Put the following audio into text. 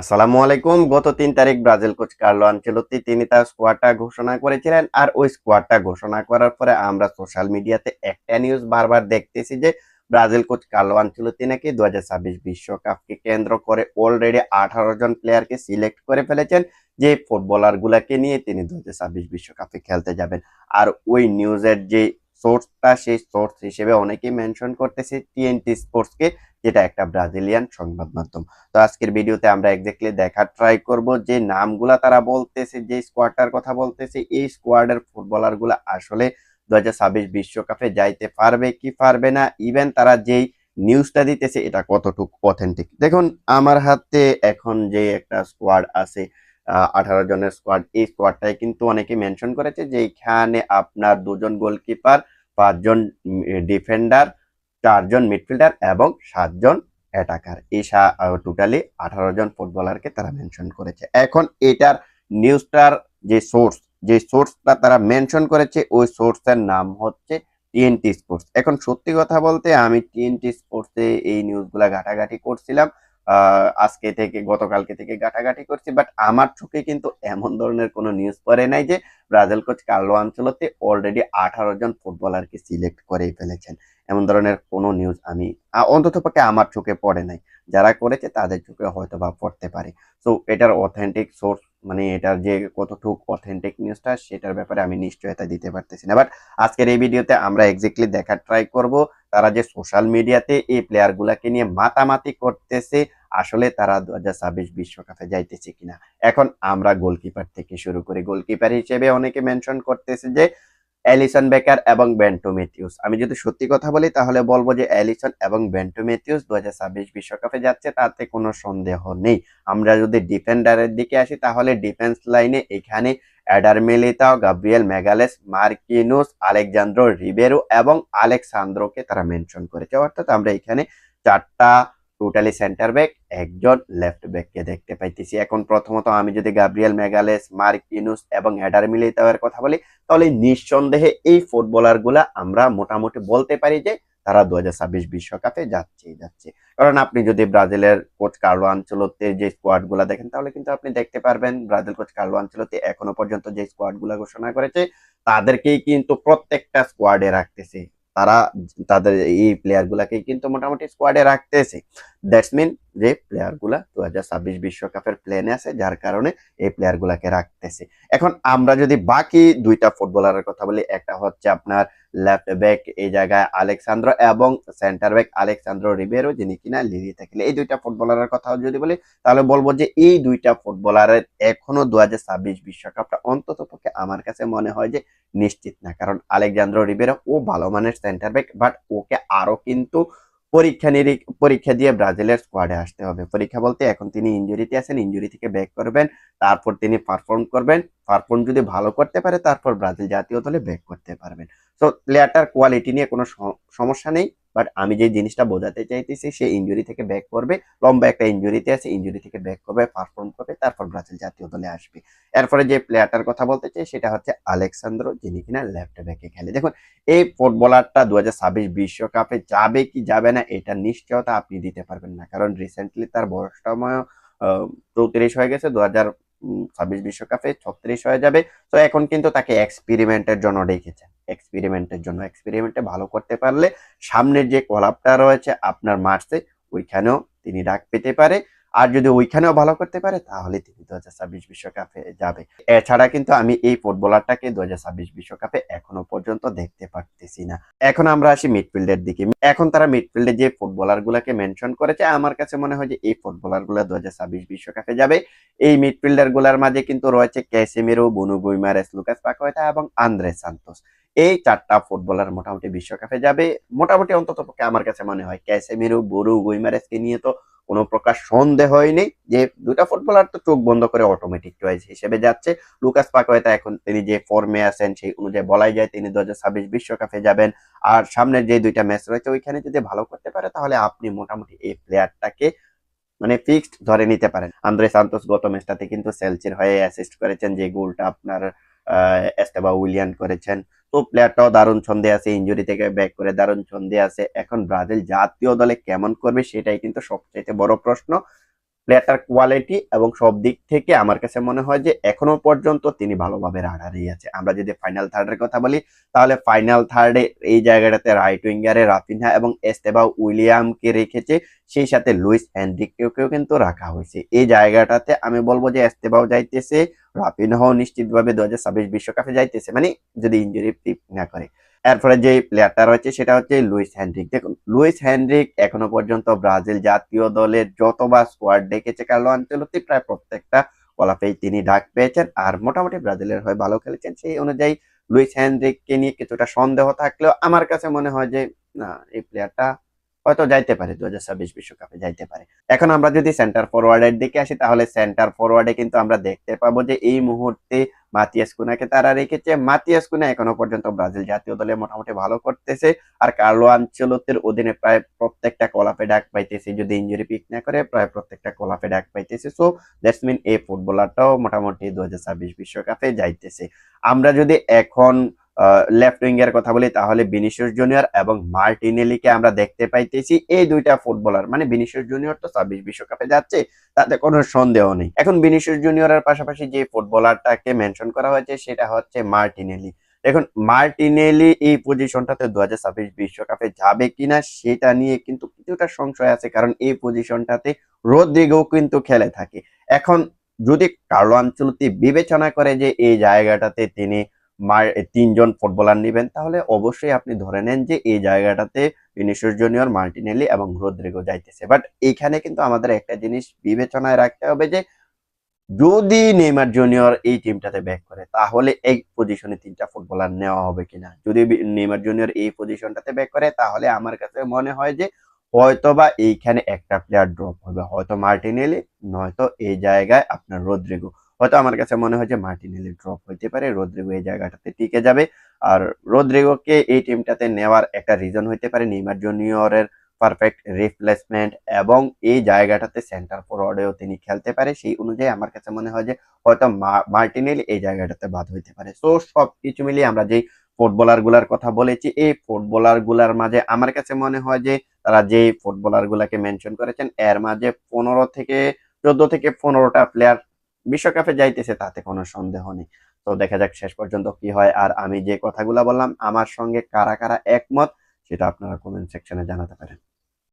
আসসালামু আলাইকুম। গত তিন তারিখ ব্রাজিল কোচ কার্লো আনচেলত্তি তিনি তার স্কোয়াডটা ঘোষণা করেছিলেন আর ওই স্কোয়াডটা ঘোষণা করার পরে আমরা সোশ্যাল মিডিয়াতে একটা নিউজ বারবার দেখতেছি যে ব্রাজিল কোচ কার্লো আনচেলত্তি নাকি দু বিশ্বকাপকে কেন্দ্র করে অলরেডি আঠারো জন প্লেয়ারকে সিলেক্ট করে ফেলেছেন। যে ফুটবলার গুলাকে নিয়ে তিনি দু বিশ্বকাপে খেলতে যাবেন। আর ওই নিউজের যে সোর্সটা সেই সোর্স হিসেবে অনেকেই মেনশন করতেছে টিএনটি স্পোর্টসকে যেটা একটা ব্রাজিলিয়ান সংবাদ মাধ্যম। তো আজকের ভিডিওতে আমরা এক্স্যাক্টলি দেখার ট্রাই করব যে নামগুলা তারা বলতেছে, যে স্কোয়াডটার কথা বলতেছে, এই স্কোয়াডের ফুটবলারগুলা আসলে দু বিশ্বকাপে যাইতে পারবে কি পারবে না ইভেন তারা যেই নিউজটা দিতেছে, এটা কতটুকু অথেন্টিক দেখুন, আমার হাতে এখন যে একটা স্কোয়াড আছে আঠারো জনের স্কোয়াড এই স্কোয়াডটাই কিন্তু অনেকে মেনশন করেছে যে এখানে আপনার দুজন গোলকিপার পাঁচজন ডিফেন্ডার, চারজন মিডফিল্ডার এবং সাতজন অ্যাটাকার। এই টোটালি আঠারো জন ফুটবলারকে তারা মেনশন করেছে। এখন এটার নিউজটার যে সোর্স যে সোর্সটা তারা মেনশন করেছে, ওই সোর্সের নাম হচ্ছে টিএনটি স্পোর্টস এখন সত্যি কথা বলতে আমি টিএনটি স্পোর্টসে এই নিউজগুলা ঘাটাঘাটি করছিলাম। আজকে থেকে, গতকালকে থেকে ঘাটাঘাটি করছি বাট আমার চোখে কিন্তু এমন ধরনের কোনো নিউজ পড়ে নাই যে Brazil coach Carlo Ancelotti already আঠারো জন ফুটবলারকে সিলেক্ট করেই ফেলেছেন। এমন ধরনের কোনো নিউজ আমি অন্তত পক্ষে আমার চোখে পড়ে নাই। যারা করেছে তাদের চোখে হয়তো বা পড়তে পারে। সো এটার অথেন্টিক সোর্স মানে এটার যে কতটুকু অথেন্টিক নিউজটা সেটার ব্যাপারে আমি নিশ্চয়তা দিতে পারতেছি না। বাট আজকের এই ভিডিওতে আমরা এক্স্যাক্টলি দেখার ট্রাই করব। তারা যে সোশ্যাল মিডিয়াতে এই প্লেয়ার গুলাকে নিয়ে মাতামাতি করতেছে আসলে তারা দু ছাব্বিশ বিশ্বকাপে যাইতেছে কিনা। এখন আমরা গোলকিপার থেকে শুরু করে। গোলকিপার হিসেবে অনেকে মেনশন করতেছে যে, অ্যালিসন বেকার এবং বেন্টো মেথিউস আমি যদি সত্যি কথা বলি, তাহলে বলব যে, অ্যালিসন এবং বেন্টো মেথিউস দু বিশ্বকাপে যাচ্ছে, তাতে কোনো সন্দেহ নেই। আমরা যদি ডিফেন্ডারের দিকে আসি, তাহলে ডিফেন্স লাইনে এখানে Eder Militao, Gabriel Magalhaes Marquinhos, Alexsandro Ribeiro এবং আলেকসান্দ্রোকে তারা মেনশন করেছে। অর্থাৎ আমরা এখানে চারটা টোটালি সেন্টার ব্যাক একজন লেফট ব্যাককে দেখতে পাইতেছি। এখন প্রথমত আমি যদি গাব্রিয়েল মেগালেস মার্কিনুস এবং অ্যাডার মিলিতাওয়ের কথা বলি, তাহলে নিঃসন্দেহে এই ফুটবলারগুলা আমরা মোটামুটি বলতে পারি যে তারা দু বিশ্বকাপে যাচ্ছে যাচ্ছে। কারণ আপনি যদি ব্রাজিলের কোচ কার্লো আঞ্চলতে যে স্কোয়াডগুলা দেখেন, তাহলে কিন্তু আপনি দেখতে পারবেন ব্রাজিল কোচ কার্লো আঞ্চলতে এখনও পর্যন্ত যে স্কোয়াডগুলা ঘোষণা করেছে, তাদেরকেই কিন্তু প্রত্যেকটা স্কোয়াডে রাখতেছে। তারা তাদের এই প্লেয়ার গুলাকে কিন্তু মোটামুটি স্কোয়াডে রাখতেছে। দ্যাটস মিন যে প্লেয়ারগুলা দু বিশ্বকাপের প্লেনে আছে, যার কারণে এই প্লেয়ার গুলাকে রাখতেছে। এখন আমরা যদি বাকি দুইটা ফুটবলারের কথা বলি, একটা হচ্ছে আপনার লেফট ব্যাক এই জায়গায় আলেকসান্দ্র এবং সেন্টার ব্যাক আলেকসান্দ্র রিবেরো, যিনি কিনা লিলিতে খেলে এই দুইটা ফুটবলারের কথা যদি বলি, তাহলে বলব যে এই দুইটা ফুটবলারের এখনও দু বিশ্বকাপটা অন্তত পক্ষে আমার কাছে মনে হয় যে নিশ্চিত না। কারণ আলেকজান্দ্র রিবেরো, ও ভালো মানের সেন্টার ব্যাক বাট ওকে আরও কিন্তু পরীক্ষা নিরীক পরীক্ষা দিয়ে ব্রাজিলের স্কোয়াডে আসতে হবে। পরীক্ষা বলতে এখন তিনি ইঞ্জুরিতে আছেন ইঞ্জুরি থেকে ব্যাক করবেন, তারপর তিনি পারফর্ম করবেন পারফর্ম যদি ভালো করতে পারে, তারপর ব্রাজিল জাতীয় দলে ব্যাক করতে পারবেন। তো প্লেয়ারটার কোয়ালিটি নিয়ে কোনো সমস্যা নেই। বাট আমি যে জিনিসটা বোঝাতে চাইতেছি, সে ইঞ্জুরি থেকে ব্যাক করবে, লম্বা একটা ইঞ্জুরিতে আছে ইঞ্জুরি থেকে ব্যাক করবে পারফর্ম করবে, তারপর ব্রাজিল জাতীয় দলে আসবে। এরপরে যে প্লেয়ারটার কথা বলতে চাই, সেটা হচ্ছে আলেকসান্দ্রো, যিনি কিনা লেফট ব্যাকে খেলে। দেখুন, এই ফুটবলারটা দু বিশ্বকাপে যাবে কি যাবে না, এটা নিশ্চয়তা আপনি দিতে পারবেন না। কারণ রিসেন্টলি তার বয়সটা চৌত্রিশ হয়ে গেছে দু হাজার ছাব্বিশ বিশ্বকাপে ছত্রিশ হয়ে যাবে। তো এখন কিন্তু তাকে এক্সপেরিমেন্টের জন্য ডেকেছেন। এক্সপেরিমেন্টের জন্য। এক্সপেরিমেন্টে ভালো করতে পারলে সামনের যে কলাপটা রয়েছে আপনার মার্চে ওইখানেও তিনি ডাক পেতে পারে। আর যদি ওইখানেও ভালো করতে পারে, তাহলে তিনি দু বিশ্বকাপে যাবে। এছাড়া কিন্তু আমি এই ফুটবলারটাকে দু বিশ্বকাপে এখনও পর্যন্ত দেখতে পারতেছি না। এখন আমরা আসি মিডফিল্ডের দিকে। এখন তারা মিডফিল্ডে যে ফুটবলার গুলাকে মেনশন করেছে, আমার কাছে মনে হয় যে এই ফুটবলারগুলা দু বিশ্বকাপে যাবে। এই মিডফিল্ডারগুলার মাঝে কিন্তু রয়েছে ক্যাসেমিরো, বুনু গুইমারেস, লুকাস পাকোয়েতা এবং আন্দ্রে সান্তোস। এই চারটা ফুটবলার মোটামুটি বিশ্বকাপে যাবে। মোটামুটি অন্তত পক্ষে আমার কাছে মনে হয় ক্যাসেমিরো, বুরু গুইমারেসকে নিয়ে তো কোনো প্রকার সন্দেহ হয়নি যে দুটা ফুটবলার তো চোখ বন্ধ করে অটোমেটিক চয়েস হিসেবে যাচ্ছে। লুকাস পাকোয়েতা এখন তিনি যে ফর্মে আছেন সেই অনুযায়ী বলাই যায় তিনি দু হাজার বিশ্বকাপে যাবেন। আর সামনের যে দুইটা ম্যাচ রয়েছে ওইখানে যদি ভালো করতে পারে তাহলে আপনি মোটামুটি এই প্লেয়ারটাকে মানে ফিক্সড ধরে নিতে পারেন। আন্দ্রে সান্তোস গত ম্যাচটাতে কিন্তু সেলসির হয়ে অ্যাসিস্ট করেছেন যে গোলটা আপনার এস্তেবা উইলিয়ান করেছেন। তো প্লেয়ারটাও দারুণ ছন্দে আছে ইঞ্জুরি থেকে ব্যাক করে দারুণ ছন্দে আছে। এখন ব্রাজিল জাতীয় দলে কেমন করবে সেটাই কিন্তু সবচেয়ে বড় প্রশ্ন। প্লেয়ারটার কোয়ালিটি এবং সব দিক থেকে আমার কাছে মনে হয় যে এখনও পর্যন্ত তিনি ভালোভাবে রাডারেই আছে। আমরা যদি ফাইনাল থার্ডের কথা বলি, তাহলে ফাইনাল থার্ডে এই জায়গাটাতে রাইট উইঙ্গারে রাফিনহা এবং এস্তেবা উইলিয়ামকে রেখেছে। সেই সাথে লুইস হ্যান্ড্রিককেও কিন্তু রাখা হয়েছে। এই জায়গাটাতে আমি বলব যে এস্তেবাও যাইতেছে রাফিনহাও নিশ্চিতভাবে দু হাজার ছাব্বিশ বিশ্বকাপে যাইতেছে মানে যদি ইঞ্জুরি না করে। এরপরে যে প্লেয়ারটা রয়েছে সেটা হচ্ছে লুইস হ্যান্ড্রিক দেখুন, লুইস হ্যান্ড্রিক এখনও পর্যন্ত ব্রাজিল জাতীয় দলের যতবার স্কোয়াড ডেকেছে কার্লো আঞ্চলতি প্রায় প্রত্যেকটা কলাপেই তিনি ডাক পেয়েছেন আর মোটামুটি ব্রাজিলের হয়ে ভালো খেলেছেন। সেই অনুযায়ী লুইস হ্যান্ড্রিককে নিয়ে কিছুটা সন্দেহ থাকলেও আমার কাছে মনে হয় যে, না, এই প্লেয়ারটা হয়তো যাইতে পারে দু হাজার বিশ্বকাপে যাইতে পারে। এখন আমরা যদি সেন্টার ফরওয়ার্ডের দিকে আসি, তাহলে সেন্টার ফরওয়ার্ডে কিন্তু আমরা দেখতে পাবো যে এই মুহূর্তে মাতিয়াস কুনাকে তারা রেখেছে। মাতিয়াস কুনা এখনও পর্যন্ত ব্রাজিল জাতীয় দলে মোটামুটি ভালো করতেছে, আর কার্লো আঞ্চলতের অধীনে প্রায় প্রত্যেকটা কলাপে ডাক পাইতেছে, যদি ইঞ্জুরি পিক না করে, প্রায় প্রত্যেকটা কলাপে ডাক পাইতেছে। সো দ্যাটস মিন এই ফুটবলারটাও মোটামুটি দু বিশ্বকাপে যাইতেছে। আমরা যদি এখন লেফট উইং এর কথা বলি, তাহলে বিনিশিয়াস জুনিয়র এবং মার্টিনেলিকে আমরা দেখতে পাইতেছি এই দুইটা ফুটবলার মানে বিনিশিয়াস জুনিয়র তো ছাব্বিশ বিশ্বকাপে যাচ্ছে, তাতে কোনো সন্দেহ নেই। এখন বিনিশিয়াস জুনিয়রের পাশাপাশি যে ফুটবলারটাকে মেনশন করা হয়েছে, সেটা হচ্ছে মার্টিনেলি দেখুন মার্টিনেলি এই পজিশনটাতে দু হাজার ছাব্বিশ বিশ্বকাপে যাবে কিনা, সেটা নিয়ে কিন্তু কিছুটা সংশয় আছে, কারণ এই পজিশনটাতে রোদ্রিগো কিন্তু খেলে থাকে। এখন যদি কার্লো আঞ্চলতি বিবেচনা করে যে এই জায়গাটাতে তিনি তিনজন ফুটবলার নেবেন, তাহলে অবশ্যই আপনি ধরে নেন যে এই জায়গাটাতে ভিনিসিয়াস জুনিয়র মার্টিনেলি এবং রদ্রিগো যাইতেছে। বাট এইখানে কিন্তু আমাদের একটা জিনিস বিবেচনায় রাখতে হবে যে, যদি নেইমার জুনিয়র এই টিমটাতে ব্যাক করে, তাহলে এই পজিশনে তিনটা ফুটবলার নেওয়া হবে কিনা? যদি বি- নেইমার জুনিয়র এই পজিশনটাতে ব্যাক করে, তাহলে আমার কাছে মনে হয় যে, হয়তোবা এইখানে একটা প্লেয়ার ড্রপ হবে। হয়তো মার্টিনেলি, নয়তো এই জায়গায় আপনার রদ্রিগো। হয়তো আমার কাছে মনে হয় যে মার্টিনেলি ড্রপ হইতে পারে, রদ্রিগো এই জায়গাটাতে টিকে যাবে। আর রদ্রিগোকে এই টিমটাতে নেওয়ার একটা রিজন হইতে পারে নেইমার জুনিয়রের পারফেক্ট রিপ্লেসমেন্ট এবং এই জায়গাটাতে সেন্টার ফরওয়ার্ডেও তিনি খেলতে পারে। সেই অনুযায়ী আমার কাছে মনে হয় যে হয়তো মার্টিনেলি এই জায়গাটাতে বাদ হইতে পারে। সো সব কিছু মিলিয়ে আমরা যেই ফুটবলারগুলার কথা বলেছি, এই ফুটবলারগুলার মাঝে আমার কাছে মনে হয় যে তারা যেই ফুটবলার গুলাকে মেনশন করেছেন, এর মাঝে পনেরো থেকে চোদ্দ থেকে পনেরোটা প্লেয়ার বিশ্বকাপে যাইতেছে তাতে কোনো সন্দেহ নেই। তো দেখা যাক শেষ পর্যন্ত কি হয়। আর আমি যে কথাগুলো বললাম, আমার সঙ্গে কারা কারা একমত, সেটা আপনারা কমেন্ট সেকশনে জানাতে পারেন।